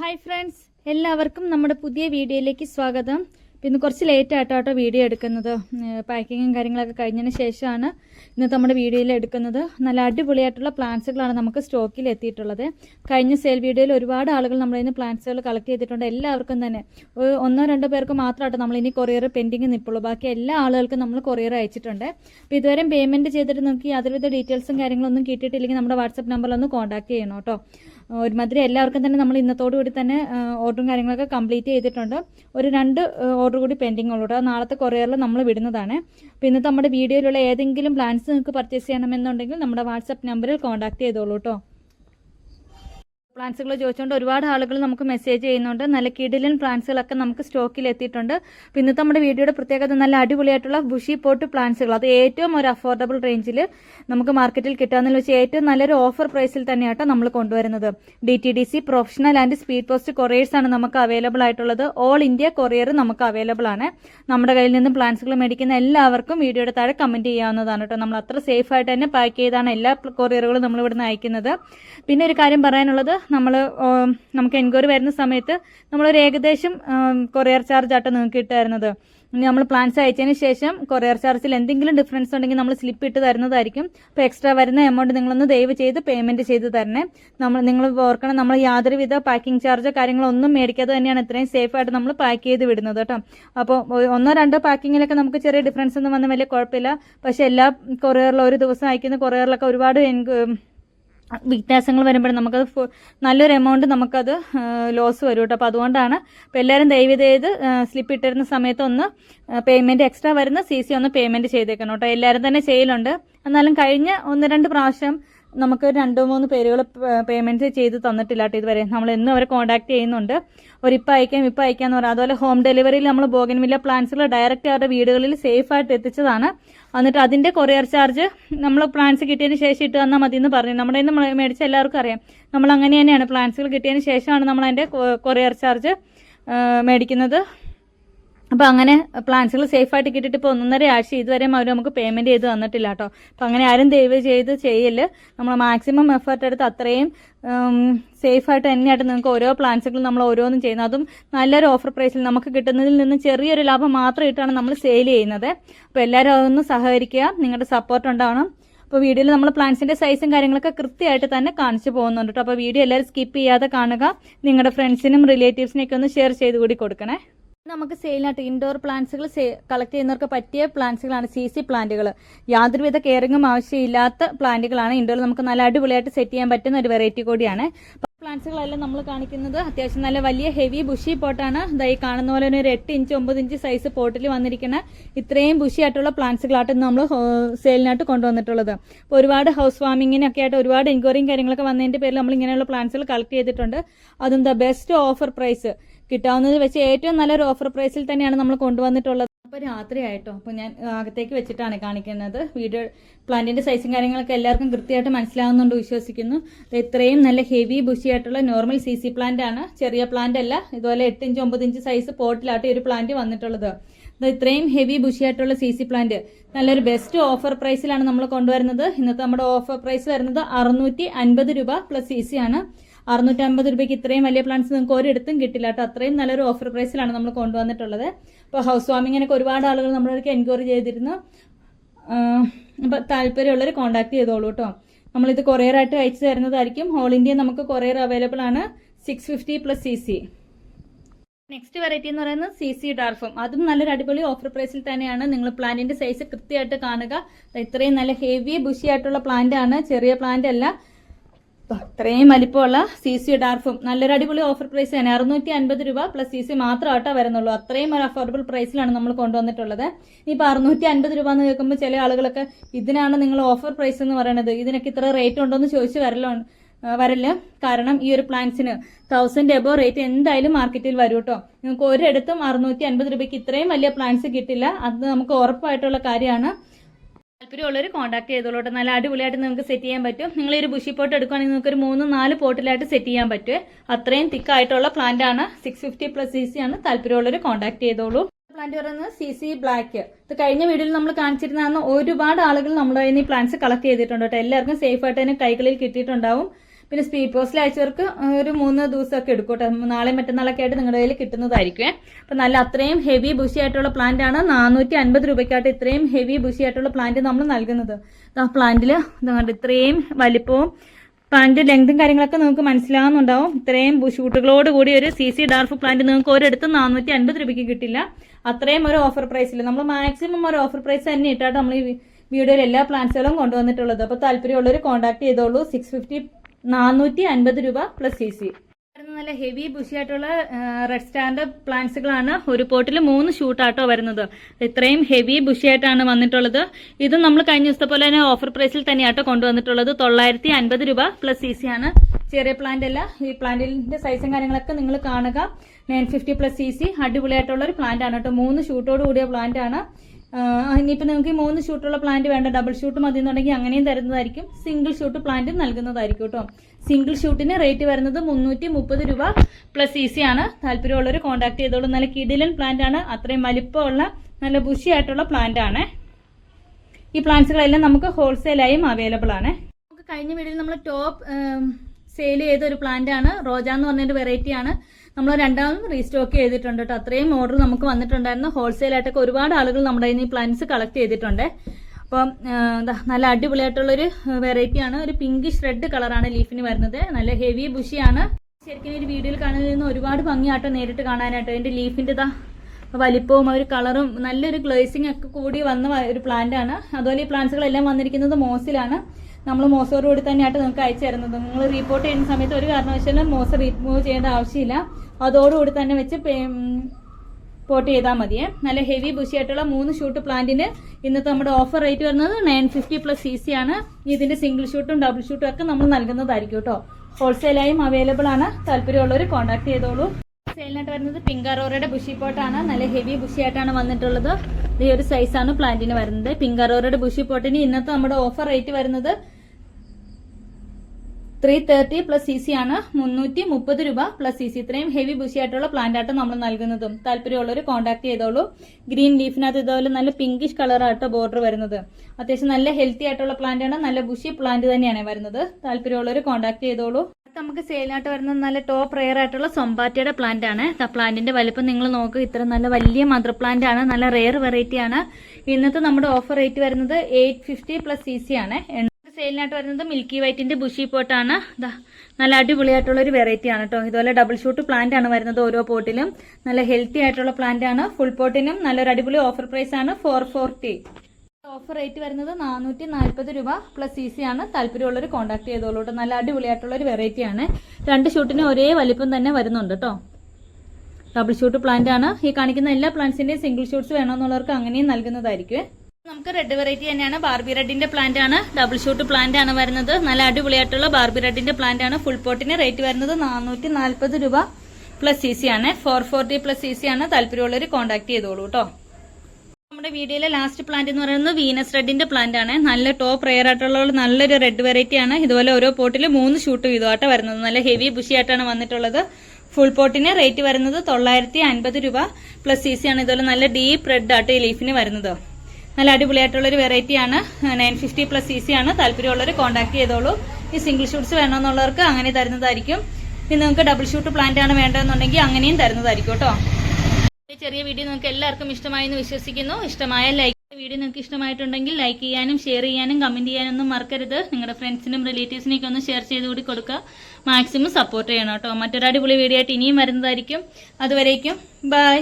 Hi friends എല്ലാവർക്കും നമ്മുടെ പുതിയ വീഡിയോയിലേക്ക് സ്വാഗതം. പിന്നെ കുറച്ച് ലേറ്റ് ആയിട്ടോ വീഡിയോ എടുക്കുന്നത്. പാക്കിങ്ങും കാര്യങ്ങളൊക്കെ കഴിഞ്ഞതിന് ശേഷമാണ് ഇന്നത്തെ നമ്മുടെ വീഡിയോയിൽ എടുക്കുന്നത്. നല്ല അടിപൊളിയായിട്ടുള്ള പ്ലാന്റ്സുകളാണ് നമുക്ക് സ്റ്റോക്കിൽ എത്തിയിട്ടുള്ളത്. കഴിഞ്ഞ സെയിൽ വീഡിയോയിൽ ഒരുപാട് ആളുകൾ നമ്മളിൽ നിന്ന് പ്ലാന്റ്സുകൾ കളക്ട് ചെയ്തിട്ടുണ്ട്. എല്ലാവർക്കും തന്നെ. ഒന്നോ രണ്ടോ പേർക്ക് മാത്രമായിട്ട് നമ്മളിനി കൊറിയർ പെൻഡിങ് നിൽപ്പുള്ളൂ ബാക്കി എല്ലാ ആളുകൾക്കും നമ്മൾ കൊറിയർ അയച്ചിട്ടുണ്ട്. അപ്പോൾ ഇതുവരെ പേയ്മെന്റ് ചെയ്തിട്ട് നോക്കി യാതൊരുവിധ ഡീറ്റെയിൽസും കാര്യങ്ങളൊന്നും കിട്ടിയിട്ടില്ലെങ്കിൽ നമ്മുടെ വാട്സപ്പ് നമ്പറിലൊന്ന് കോൺടാക്ട് ചെയ്യണം കേട്ടോ ഒരുമാതിരി എല്ലാവർക്കും തന്നെ നമ്മൾ ഇന്നത്തോടു കൂടി തന്നെ ഓർഡറും കാര്യങ്ങളൊക്കെ കംപ്ലീറ്റ് ചെയ്തിട്ടുണ്ട്. ഒരു രണ്ട് ഓർഡർ കൂടി പെൻഡിങ് ഉള്ളൂ നാളത്തെ കൊറിയറിൽ നമ്മൾ വിടുന്നതാണ്. അപ്പോൾ ഇന്നത്തെ നമ്മുടെ വീഡിയോയിലുള്ള ഏതെങ്കിലും പ്ലാൻസ് നിങ്ങൾക്ക് പർച്ചേസ് ചെയ്യണമെന്നുണ്ടെങ്കിൽ നമ്മുടെ വാട്സപ്പ് നമ്പറിൽ കോൺടാക്ട് ചെയ്തോളൂ കേട്ടോ പ്ലാൻസുകൾ ചോദിച്ചുകൊണ്ട് ഒരുപാട് ആളുകൾ നമുക്ക് മെസ്സേജ് ചെയ്യുന്നുണ്ട്. നല്ല കിഡിലൻ പ്ലാന്റ്സുകളൊക്കെ നമുക്ക് സ്റ്റോക്കിൽ എത്തിയിട്ടുണ്ട് പിന്നെ നമ്മുടെ വീഡിയോയുടെ പ്രത്യേകത നല്ല അടിപൊളിയായിട്ടുള്ള ബുഷി പോട്ട് പ്ലാന്റ്സുകൾ അത് ഏറ്റവും ഒരു അഫോർഡബിൾ റേഞ്ചിൽ നമുക്ക് മാർക്കറ്റിൽ കിട്ടാമെന്ന് വെച്ചാൽ ഏറ്റവും നല്ലൊരു ഓഫർ പ്രൈസിൽ തന്നെയാട്ടോ നമ്മൾ കൊണ്ടുവരുന്നത്. D T D C professional and speed post couriers ആണ് നമുക്ക് അവൈലബിൾ ആയിട്ടുള്ളത്. ഓൾ ഇന്ത്യ കൊറിയർ നമുക്ക് അവൈലബിൾ ആണ്. നമ്മുടെ കയ്യിൽ നിന്നും പ്ലാന്റ്സുകൾ മേടിക്കുന്ന എല്ലാവർക്കും വീഡിയോയുടെ താഴെ കമന്റ് ചെയ്യാവുന്നതാണ് കേട്ടോ. നമ്മൾ അത്ര സേഫ് ആയിട്ട് തന്നെ പാക്ക് ചെയ്താണ് എല്ലാ കൊറിയറുകളും നമ്മൾ ഇവിടുന്ന് അയക്കുന്നത്. പിന്നെ ഒരു കാര്യം പറയാനുള്ളത്. നമ്മൾ നമുക്ക് എൻക്വയറി വരുന്ന സമയത്ത് നമ്മളൊരു ഏകദേശം കൊറിയർ ചാർജ് ആട്ടോ നിങ്ങൾക്ക് ഇട്ടായിരുന്നത് നമ്മൾ പ്ലാൻസ് അയച്ചതിന് ശേഷം കൊറിയർ ചാർജിൽ എന്തെങ്കിലും ഡിഫറൻസ് ഉണ്ടെങ്കിൽ നമ്മൾ സ്ലിപ്പ് ഇട്ട് തരുന്നതായിരിക്കും. അപ്പോൾ എക്സ്ട്രാ വരുന്ന എമൗണ്ട് നിങ്ങളൊന്ന് ദയവ് ചെയ്ത് പേയ്മെന്റ് ചെയ്ത് തരണേ. നമ്മൾ നിങ്ങൾ ഓർക്കണം നമ്മൾ യാതൊരുവിധ പാക്കിംഗ് ചാർജോ കാര്യങ്ങളോ ഒന്നും മേടിക്കാതെ തന്നെയാണ് ഇത്രയും സേഫ് ആയിട്ട് നമ്മൾ പാക്ക് ചെയ്ത് വിടുന്നത് കേട്ടോ. അപ്പോൾ ഒന്നോ രണ്ടോ പാക്കിങ്ങിലൊക്കെ നമുക്ക് ചെറിയ ഡിഫറൻസ് ഒന്നും വന്ന വലിയ കുഴപ്പമില്ല. പക്ഷേ എല്ലാ കൊറിയറിലും ഒരു ദിവസം അയക്കുന്ന കൊറിയറിലൊക്കെ ഒരുപാട് വ്യത്യാസങ്ങൾ വരുമ്പോൾ നമുക്കത് നല്ലൊരു എമൗണ്ട് നമുക്കത് ലോസ് വരും കേട്ടോ. അപ്പോൾ അതുകൊണ്ടാണ് അപ്പോൾ എല്ലാവരും ദയവ് ചെയ്ത് സ്ലിപ്പ് ഇട്ടിരുന്ന സമയത്ത് ഒന്ന് പേയ്മെന്റ് എക്സ്ട്രാ വരുന്ന സി സി ഒന്ന് പേയ്മെന്റ് ചെയ്തേക്കണം കേട്ടോ. എല്ലാവരും തന്നെ ചെയ്യലുണ്ട്. എന്നാലും കഴിഞ്ഞ ഒന്ന് രണ്ട് പ്രാവശ്യം നമുക്ക് രണ്ടോ മൂന്ന് പേരുകൾ പേയ്മെന്റ് ചെയ്ത് തന്നിട്ടില്ല കേട്ടോ ഇതുവരെ. നമ്മൾ എന്നും അവരെ കോൺടാക്ട് ചെയ്യുന്നുണ്ട്. ഒരു ഇപ്പം അയക്കാം ഇപ്പം അയക്കാന്ന് പറയാം. അതുപോലെ ഹോം ഡെലിവറിയിൽ നമ്മൾ ബോഗൻവില്ല പ്ലാൻസുകൾ ഡയറക്റ്റ് അവരുടെ വീടുകളിൽ സേഫ് ആയിട്ട് എത്തിച്ചതാണ്. എന്നിട്ട് അതിന്റെ കൊറിയർ ചാർജ് നമ്മൾ പ്ലാൻസ് കിട്ടിയതിന് ശേഷം ഇട്ട് തന്നാൽ മതി എന്ന് പറഞ്ഞു. നമ്മുടെ നിന്ന് മേടിച്ച എല്ലാവർക്കും അറിയാം. നമ്മൾ അങ്ങനെ തന്നെയാണ് പ്ലാൻസുകൾ കിട്ടിയതിന് ശേഷമാണ് നമ്മൾ അതിന്റെ കൊറിയർ ചാർജ് മേടിക്കുന്നത്. അപ്പോൾ അങ്ങനെ പ്ലാൻസുകൾ സേഫ് ആയിട്ട് കിട്ടിയിട്ട് ഇപ്പോൾ ഒന്നര ആഴ്ച ഇതുവരെയും അവർ നമുക്ക് പേയ്മെന്റ് ചെയ്ത് തന്നിട്ടില്ല കേട്ടോ. അപ്പോൾ അങ്ങനെ ആരും ദയവ് ചെയ്ത് ചെയ്യൽ. നമ്മൾ മാക്സിമം എഫേർട്ട് എടുത്ത് അത്രയും സേഫ് ആയിട്ട് തന്നെയായിട്ട് നിങ്ങൾക്ക് ഓരോ പ്ലാൻസുകളും നമ്മൾ ഓരോന്നും ചെയ്യുന്നത്. അതും നല്ലൊരു ഓഫർ പ്രൈസിൽ നമുക്ക് കിട്ടുന്നതിൽ നിന്ന് ചെറിയൊരു ലാഭം മാത്രം ഇട്ടാണ് നമ്മൾ സെയിൽ ചെയ്യുന്നത്. അപ്പോൾ എല്ലാവരും അതൊന്ന് സഹകരിക്കുക. നിങ്ങളുടെ സപ്പോർട്ട് ഉണ്ടാവണം. അപ്പോൾ വീഡിയോയിൽ നമ്മൾ പ്ലാന്റ്സിന്റെ സൈസും കാര്യങ്ങളൊക്കെ കൃത്യമായിട്ട് തന്നെ കാണിച്ചു പോകുന്നുണ്ട് കേട്ടോ. അപ്പോൾ വീഡിയോ എല്ലാവരും സ്കിപ്പ് ചെയ്യാതെ കാണുക. നിങ്ങളുടെ ഫ്രണ്ട്സിനും റിലേറ്റീവ്സിനൊക്കെ ഒന്ന് ഷെയർ ചെയ്ത് കൂടി കൊടുക്കണേ. നമുക്ക് സെയിലായിട്ട് ഇൻഡോർ പ്ലാന്റ്സുകൾ കളക്ട് ചെയ്യുന്നവർക്ക് പറ്റിയ പ്ലാന്റ്സുകളാണ് സി സി പ്ലാന്റുകൾ യാതൊരുവിധ കെയറിങ്ങും ആവശ്യമില്ലാത്ത പ്ലാന്റുകളാണ് ഇൻഡോറിൽ നമുക്ക് നല്ല അടിപൊളിയായിട്ട് സെറ്റ് ചെയ്യാൻ പറ്റുന്ന ഒരു വെറൈറ്റി കൂടിയാണ്. പ്ലാന്റ്സുകളെല്ലാം നമ്മൾ കാണിക്കുന്നത് അത്യാവശ്യം നല്ല വലിയ ഹെവി ബുഷി പോട്ടാണ് ഇതായി കാണുന്ന പോലെ ഒരു എട്ട് ഇഞ്ച് ഒമ്പത് ഇഞ്ച് സൈസ് പോട്ടിൽ വന്നിരിക്കുന്ന ഇത്രയും ബുഷി ആയിട്ടുള്ള പ്ലാന്റ്സുകളായിട്ട് നമ്മൾ സെയിലിനായിട്ട് കൊണ്ടുവന്നിട്ടുള്ളത്. ഒരുപാട് ഹൗസ് വാമിങ്ങിനൊക്കെ ആയിട്ട് ഒരുപാട് എൻക്വയറിയും കാര്യങ്ങളൊക്കെ വന്നതിന്റെ പേരിൽ നമ്മൾ ഇങ്ങനെയുള്ള പ്ലാന്റ്സുകൾ കളക്ട് ചെയ്തിട്ടുണ്ട്. അതും ദ ബെസ്റ്റ് ഓഫർ പ്രൈസ് കിട്ടാവുന്നതിൽ വെച്ച് ഏറ്റവും നല്ലൊരു ഓഫർ പ്രൈസിൽ തന്നെയാണ് നമ്മൾ കൊണ്ടുവന്നിട്ടുള്ളത്. അപ്പോൾ രാത്രിയായിട്ടോ അപ്പോൾ ഞാൻ അകത്തേക്ക് വെച്ചിട്ടാണ് കാണിക്കുന്നത്. വീഡിയോ പ്ലാന്റിന്റെ സൈസും കാര്യങ്ങളൊക്കെ എല്ലാവർക്കും കൃത്യമായിട്ട് മനസ്സിലാവുന്നുണ്ട് വിശ്വസിക്കുന്നു. ഇത്രയും നല്ല ഹെവി ബുഷി ആയിട്ടുള്ള നോർമൽ സി സി പ്ലാന്റ് ആണ്. ചെറിയ പ്ലാന്റ് അല്ല. ഇതുപോലെ എട്ട് ഇഞ്ച് ഒമ്പത് ഇഞ്ച് സൈസ് പോട്ടിലാട്ട് ഒരു പ്ലാന്റ് വന്നിട്ടുള്ളത്. ഇത്രയും ഹെവി ബുഷി ആയിട്ടുള്ള സി സി പ്ലാന്റ് നല്ലൊരു ബെസ്റ്റ് ഓഫർ പ്രൈസിലാണ് നമ്മൾ കൊണ്ടുവരുന്നത്. ഇന്നത്തെ നമ്മുടെ ഓഫർ പ്രൈസ് വരുന്നത് അറുന്നൂറ്റി അൻപത് രൂപ പ്ലസ് സി ആണ്. അറുന്നൂറ്റമ്പത് രൂപയ്ക്ക് ഇത്രയും വലിയ പ്ലാന്റ്സ് നിങ്ങൾക്ക് ഒരിടത്തും കിട്ടില്ല കേട്ടോ. അത്രയും നല്ലൊരു ഓഫർ പ്രൈസിലാണ് നമ്മൾ കൊണ്ടുവന്നിട്ടുള്ളത്. അപ്പോൾ ഹൗസ് വാമിങ്ങിനൊക്കെ ഒരുപാട് ആളുകൾ നമ്മളൊക്കെ എൻക്വയറി ചെയ്തിരുന്നു. അപ്പോൾ താല്പര്യമുള്ളവർ കോൺടാക്ട് ചെയ്തോളൂ കേട്ടോ. നമ്മളിത് കൊറിയറായിട്ട് അയച്ചു തരുന്നതായിരിക്കും. ഹോൾ ഇന്ത്യ നമുക്ക് കൊറിയർ അവൈലബിൾ ആണ്. Six fifty plus C C next variety എന്ന് പറയുന്നത് സി സി ഡാർഫും അതും നല്ലൊരു അടിപൊളി ഓഫർ പ്രൈസിൽ തന്നെയാണ്. നിങ്ങൾ പ്ലാന്റിന്റെ സൈസ് കൃത്യമായിട്ട് കാണുക. ഇത്രയും നല്ല ഹെവി ബുഷി ആയിട്ടുള്ള പ്ലാന്റ് ആണ്. ചെറിയ പ്ലാന്റ് അല്ല. അത്രയും വലിപ്പമുള്ള സി സി ഡാർഫും നല്ലൊരു അടിപൊളി ഓഫർ പ്രൈസ് തന്നെ. അറുന്നൂറ്റി അൻപത് രൂപ പ്ലസ് സി സി മാത്രമായിട്ടോ വരുന്നുള്ളൂ. അത്രയും ഒരു അഫോർഡബിൾ പ്രൈസിലാണ് നമ്മൾ കൊണ്ടുവന്നിട്ടുള്ളത്. ഇപ്പൊ അറുന്നൂറ്റി അൻപത് രൂപ എന്ന് കേൾക്കുമ്പോൾ ചില ആളുകളൊക്കെ ഇതിനാണ് നിങ്ങൾ ഓഫർ പ്രൈസ് എന്ന് പറയുന്നത് ഇതിനൊക്കെ ഇത്ര റേറ്റ് ഉണ്ടോ എന്ന് ചോദിച്ചു വരലോ വരല്ല കാരണം ഈ ഒരു പ്ലാന്റ്സിന് തൗസൻഡ് എബോ റേറ്റ് എന്തായാലും മാർക്കറ്റിൽ വരും കേട്ടോ നിങ്ങൾക്ക് ഒരിടത്തും അറുന്നൂറ്റി അൻപത് രൂപയ്ക്ക് ഇത്രയും വലിയ പ്ലാന്റ്സ് കിട്ടില്ല. അത് നമുക്ക് ഉറപ്പായിട്ടുള്ള കാര്യമാണ്. താല്പര്യമുള്ളവർ കോൺടാക്ട് ചെയ്തോളൂട്ടോ. നല്ല അടിപൊളിയായിട്ട് നിങ്ങൾക്ക് സെറ്റ് ചെയ്യാൻ പറ്റും. നിങ്ങൾ ഒരു ബുഷി പോട്ട് എടുക്കുകയാണെങ്കിൽ നിങ്ങൾക്ക് ഒരു മൂന്ന് നാല് പോട്ടിലായിട്ട് സെറ്റ് ചെയ്യാൻ പറ്റും. അത്രയും തിക്ക് ആയിട്ടുള്ള പ്ലാന്റ് ആണ്. Six fifty plus C C ആണ് താല്പര്യമുള്ളവർ കോൺടാക്ട് ചെയ്തോളൂ. പ്ലാന്റ് പറയുന്നത് സി സി ബ്ലാക്ക് ഇത് കഴിഞ്ഞ വീഡിയോയിൽ നമ്മൾ കാണിച്ചിരുന്ന ഒരുപാട് ആളുകൾ നമ്മുടെ കയ്യിൽ നിന്ന് പ്ലാന്റ്സ് കളക്ട് ചെയ്തിട്ടുണ്ട് കേട്ടോ. എല്ലാവർക്കും സേഫ് ആയിട്ട് തന്നെ കൈകളിൽ കിട്ടിയിട്ടുണ്ടാവും. പിന്നെ സ്പീഡ് പോസ്റ്റിൽ അയച്ചവർക്ക് ഒരു മൂന്ന് ദിവസമൊക്കെ എടുക്കട്ടെ നാളെ മറ്റന്നാളൊക്കെ ആയിട്ട് നിങ്ങളുടെ കയ്യിൽ കിട്ടുന്നതായിരിക്കും അപ്പൊ നല്ല അത്രയും ഹെവി ബുഷി ആയിട്ടുള്ള പ്ലാന്റ് ആണ്. നാനൂറ്റി അൻപത് രൂപയ്ക്കായിട്ട് ഇത്രയും ഹെവി ബുഷി ആയിട്ടുള്ള പ്ലാന്റ് നമ്മൾ നൽകുന്നത്. ആ പ്ലാന്റിൽ ഇതുകൊണ്ട് ഇത്രയും വലിപ്പവും പ്ലാന്റ് ലെങ്തും കാര്യങ്ങളൊക്കെ നിങ്ങൾക്ക് മനസ്സിലാവുന്നുണ്ടാവും. ഇത്രയും ബുഷൂട്ടുകളോട് കൂടി ഒരു സി സി ഡാർഫ് പ്ലാന്റ് നിങ്ങൾക്ക് ഒരിടത്ത് നാനൂറ്റി അൻപത് രൂപയ്ക്ക് കിട്ടില്ല. അത്രയും ഒരു ഓഫർ പ്രൈസിൽ നമ്മൾ മാക്സിമം ഒരു ഓഫർ പ്രൈസ് തന്നെ ഇട്ടാണ് നമ്മൾ ഈ വീഡിയോയിൽ എല്ലാ പ്ലാന്റ്സുകളും കൊണ്ടുവന്നിട്ടുള്ളത്. അപ്പോൾ താല്പര്യമുള്ളവർ കോൺടാക്ട് ചെയ്തോളൂ. സിക്സ് ഫിഫ്റ്റി നാനൂറ്റി അൻപത് രൂപ പ്ലസ് സി സി നല്ല ഹെവി ബുഷിയായിട്ടുള്ള റെഡ് സ്റ്റാൻഡ് പ്ലാന്റ്സുകളാണ് ഒരു പോട്ടിൽ മൂന്ന് ഷൂട്ടാട്ടോ വരുന്നത്. ഇത്രയും ഹെവി ബുഷിയായിട്ടാണ് വന്നിട്ടുള്ളത്. ഇത് നമ്മൾ കഴിഞ്ഞ ദിവസത്തെ പോലെ തന്നെ ഓഫർ പ്രൈസിൽ തന്നെയാട്ടോ കൊണ്ടുവന്നിട്ടുള്ളത്. തൊള്ളായിരത്തി അൻപത് രൂപ പ്ലസ് സി സി ആണ്. ചെറിയ പ്ലാന്റ് അല്ല ഈ പ്ലാന്റിന്റെ സൈസും കാര്യങ്ങളൊക്കെ നിങ്ങൾ കാണുക. Nine fifty plus C C അടിപൊളിയായിട്ടുള്ള ഒരു പ്ലാന്റ് ആണ് കേട്ടോ മൂന്ന് ഷൂട്ടോട് കൂടിയ പ്ലാന്റ് ആണ്. ഇനിയിപ്പോൾ നിങ്ങൾക്ക് മൂന്ന് ഷൂട്ടുള്ള പ്ലാന്റ് വേണ്ട. ഡബിൾ ഷൂട്ട് മതി എന്നുണ്ടെങ്കിൽ അങ്ങനെയും തരുന്നതായിരിക്കും. സിംഗിൾ ഷൂട്ട് പ്ലാന്റ് നൽകുന്നതായിരിക്കും കേട്ടോ. സിംഗിൾ ഷൂട്ടിന് റേറ്റ് വരുന്നത് മുന്നൂറ്റി മുപ്പത് രൂപ പ്ലസ് ഈസി ആണ്. താല്പര്യമുള്ളവർ കോൺടാക്ട് ചെയ്തോളൂ. നല്ല കിടിലൻ പ്ലാന്റ് ആണ്. അത്രയും വലിപ്പമുള്ള നല്ല ബുഷിയായിട്ടുള്ള പ്ലാന്റ് ആണ്. ഈ പ്ലാന്റ്സുകളെല്ലാം നമുക്ക് ഹോൾസെയിലായും അവൈലബിൾ ആണ്. നമുക്ക് കഴിഞ്ഞ വീഡിയോയിൽ നമ്മൾ ടോപ്പ് സെയിൽ ചെയ്ത ഒരു പ്ലാന്റ് ആണ്. റോജ എന്ന് പറഞ്ഞൊരു വെറൈറ്റി ആണ്. നമ്മൾ രണ്ടാമതും റീസ്റ്റോക്ക് ചെയ്തിട്ടുണ്ട് കേട്ടോ അത്രയും ഓർഡർ നമുക്ക് വന്നിട്ടുണ്ടായിരുന്നു. ഹോൾസെയിൽ ആയിട്ടൊക്കെ ഒരുപാട് ആളുകൾ നമ്മുടെ ഈ പ്ലാന്റ്സ് കളക്ട് ചെയ്തിട്ടുണ്ട്. അപ്പം നല്ല അടിപൊളിയായിട്ടുള്ളൊരു വെറൈറ്റി ആണ്. ഒരു പിങ്കിഷ് റെഡ് കളറാണ് ലീഫിന് വരുന്നത്. നല്ല ഹെവി ബുഷിയാണ് ശരിക്കും ഒരു വീഡിയോയിൽ കാണുന്നതിൽ നിന്ന് ഒരുപാട് ഭംഗിയാട്ടോ നേരിട്ട് കാണാനായിട്ട്. അതിന്റെ ലീഫിന്റെ ഇതാ വലിപ്പവും ഒരു കളറും നല്ലൊരു ഗ്ലേസിംഗ് ഒക്കെ കൂടി വന്ന ഒരു പ്ലാന്റ് ആണ്. അതുപോലെ ഈ പ്ലാന്റ്സുകളെല്ലാം വന്നിരിക്കുന്നത് മോസിലാണ്. നമ്മൾ മോസോട് കൂടി തന്നെയായിട്ട് നിങ്ങൾക്ക് അയച്ചു തരുന്നത്. നിങ്ങൾ റിപ്പോർട്ട് ചെയ്യുന്ന സമയത്ത് ഒരു കാരണവശാലും മോസ് റിമൂവ് ചെയ്യേണ്ട ആവശ്യമില്ല. അതോടുകൂടി തന്നെ വെച്ച് പോട്ട് ചെയ്താൽ മതിയേ. നല്ല ഹെവി ബുഷി ആയിട്ടുള്ള മൂന്ന് ഷൂട്ട് പ്ലാന്റിന് ഇന്നത്തെ നമ്മുടെ ഓഫർ റേറ്റ് വരുന്നത് nine fifty plus C C ആണ്. ഇതിന്റെ സിംഗിൾ ഷൂട്ടും ഡബിൾ ഷൂട്ടും ഒക്കെ നമ്മൾ നൽകുന്നതായിരിക്കും കേട്ടോ ഹോൾസെയിലായും അവൈലബിൾ ആണ്. താല്പര്യമുള്ളവർ കോൺടാക്ട് ചെയ്തോളൂ. സെയിലിനായിട്ട് വരുന്നത് പിങ്ക് അറോറയുടെ ബുഷി പോട്ടാണ് നല്ല ഹെവി ബുഷി ആയിട്ടാണ് വന്നിട്ടുള്ളത്. ഈ ഒരു സൈസാണ് പ്ലാന്റിന് വരുന്നത്. പിങ്ക് അറോറയുടെ ബുഷി പോട്ടിന് ഇന്നത്തെ നമ്മുടെ ഓഫർ റേറ്റ് വരുന്നത് three thirty plus C C ആണ് മുന്നൂറ്റി മുപ്പത് രൂപ പ്ലസ് സി സി ഇത്രയും ഹെവി ബുഷി ആയിട്ടുള്ള പ്ലാന്റ് ആട്ടോ നമ്മൾ നൽകുന്നതും. താല്പര്യമുള്ളവർ കോൺടാക്ട് ചെയ്തോളൂ. ഗ്രീൻ ലീഫിനകത്ത് ഇതുപോലെ നല്ല പിങ്കിഷ് കളർ ആട്ടോ ബോർഡർ വരുന്നത്. അത്യാവശ്യം നല്ല ഹെൽത്തി ആയിട്ടുള്ള പ്ലാന്റ് ആണ് നല്ല ബുഷി പ്ലാന്റ് തന്നെയാണ് വരുന്നത്. താല്പര്യമുള്ളവർ കോൺടാക്ട് ചെയ്തോളൂ. നമുക്ക് സെയിലായിട്ട് വരുന്ന നല്ല ടോപ്പ് റെയർ ആയിട്ടുള്ള സൊമ്പാറ്റയുടെ പ്ലാന്റ് ആണ്. പ്ലാന്റിന്റെ വലിപ്പം നിങ്ങൾ നോക്കുക ഇത്ര നല്ല വലിയ മദർ പ്ലാന്റ് ആണ് നല്ല റെയർ വെറൈറ്റി ആണ്. ഇന്നത്തെ നമ്മുടെ ഓഫർ റേറ്റ് വരുന്നത് eight fifty plus C C ആണ്. സെയിലിനായിട്ട് വരുന്നത് മിൽക്കി വൈറ്റിന്റെ ബുഷി പോട്ടാണ്. നല്ല അടിപൊളിയായിട്ടുള്ള ഒരു വെറൈറ്റി ആണ് കേട്ടോ ഇതുപോലെ ഡബിൾ ഷൂട്ട് പ്ലാന്റ് ആണ് വരുന്നത് ഓരോ പോട്ടിലും. നല്ല ഹെൽത്തി ആയിട്ടുള്ള പ്ലാന്റ് ആണ്. ഫുൾ പോട്ടിനും നല്ലൊരു അടിപൊളി ഓഫർ പ്രൈസ് ആണ് ഫോർ ഫോർട്ടി ഓഫർ റേറ്റ് വരുന്നത് നാനൂറ്റി നാൽപ്പത് രൂപ പ്ലസ് സി സി ആണ്. താല്പര്യമുള്ളവർ കോൺടാക്ട് ചെയ്തോളൂ നല്ല അടിപൊളിയായിട്ടുള്ള ഒരു വെറൈറ്റി ആണ്. രണ്ട് ഷൂട്ടിനും ഒരേ വലിപ്പം തന്നെ വരുന്നുണ്ട് കേട്ടോ ഡബിൾ ഷൂട്ട് പ്ലാന്റ് ആണ്. ഈ കാണിക്കുന്ന എല്ലാ പ്ലാന്റ്സിന്റെയും സിംഗിൾ ഷൂട്ട്സ് വേണമെന്നുള്ളവർക്ക് അങ്ങനെയും നൽകുന്നതായിരിക്കും നമുക്ക് റെഡ് വെറൈറ്റി തന്നെയാണ്. ബാർബി റെഡിന്റെ പ്ലാന്റ് ആണ്. ഡബിൾ ഷൂട്ട് പ്ലാന്റ് ആണ് വരുന്നത്. നല്ല അടിപൊളിയായിട്ടുള്ള ബാർബി റെഡിന്റെ പ്ലാന്റ് ആണ്. ഫുൾ പോട്ടിന് റേറ്റ് വരുന്നത് നാനൂറ്റി നാൽപ്പത് രൂപ പ്ലസ് സി സി ആണ്. Four forty plus C C ആണ്. താല്പര്യമുള്ളവർ കോൺടാക്ട് ചെയ്തോളൂ കേട്ടോ നമ്മുടെ വീഡിയോയിലെ ലാസ്റ്റ് പ്ലാന്റ് എന്ന് പറയുന്നത് വീനസ് റെഡിന്റെ പ്ലാന്റ് ആണ്. നല്ല ടോപ്പ് റെയർ ആയിട്ടുള്ള നല്ലൊരു റെഡ് വെറൈറ്റി ആണ്. ഇതുപോലെ ഓരോ പോട്ടിൽ മൂന്ന് ഷൂട്ട് വീതമായിട്ട് വരുന്നത്. നല്ല ഹെവി ബുഷി ആയിട്ടാണ് വന്നിട്ടുള്ളത് ഫുൾ പോട്ടിന് റേറ്റ് വരുന്നത് തൊള്ളായിരത്തി അൻപത് രൂപ പ്ലസ് സി സി ആണ്. ഇതുപോലെ നല്ല ഡീപ്പ് റെഡ് ആയിട്ട് ഈ ലീഫിന് വരുന്നത്. നല്ല അടിപൊളിയായിട്ടുള്ളൊരു വെറൈറ്റി ആണ്. Nine fifty plus C C ആണ്. താല്പര്യമുള്ളവർ കോൺടാക്ട് ചെയ്തോളൂ. ഈ സിംഗിൾ ഷൂട്ട്സ് വേണമെന്നുള്ളവർക്ക് അങ്ങനെ തരുന്നതായിരിക്കും. ഇനി നിങ്ങൾക്ക് ഡബിൾ ഷൂട്ട് പ്ലാന്റ് ആണ് വേണ്ടതെന്നുണ്ടെങ്കിൽ അങ്ങനെയും തരുന്നതായിരിക്കും കേട്ടോ. ചെറിയ വീഡിയോ നിങ്ങൾക്ക് എല്ലാവർക്കും ഇഷ്ടമായെന്ന് വിശ്വസിക്കുന്നു. ഇഷ്ടമായ ലൈക്ക് വീഡിയോ നിങ്ങൾക്ക് ഇഷ്ടമായിട്ടുണ്ടെങ്കിൽ ലൈക്ക് ചെയ്യാനും ഷെയർ ചെയ്യാനും കമന്റ് ചെയ്യാനൊന്നും മറക്കരുത്. നിങ്ങളുടെ ഫ്രണ്ട്സിനും റിലേറ്റീവ്സിനൊക്കെ ഒന്ന് ഷെയർ ചെയ്ത് കൂടി കൊടുക്കുക. മാക്സിമം സപ്പോർട്ട് ചെയ്യണം കേട്ടോ. മറ്റൊരു അടിപൊളി വീഡിയോ ആയിട്ട് ഇനിയും വരുന്നതായിരിക്കും. അതുവരേക്കും. ബൈ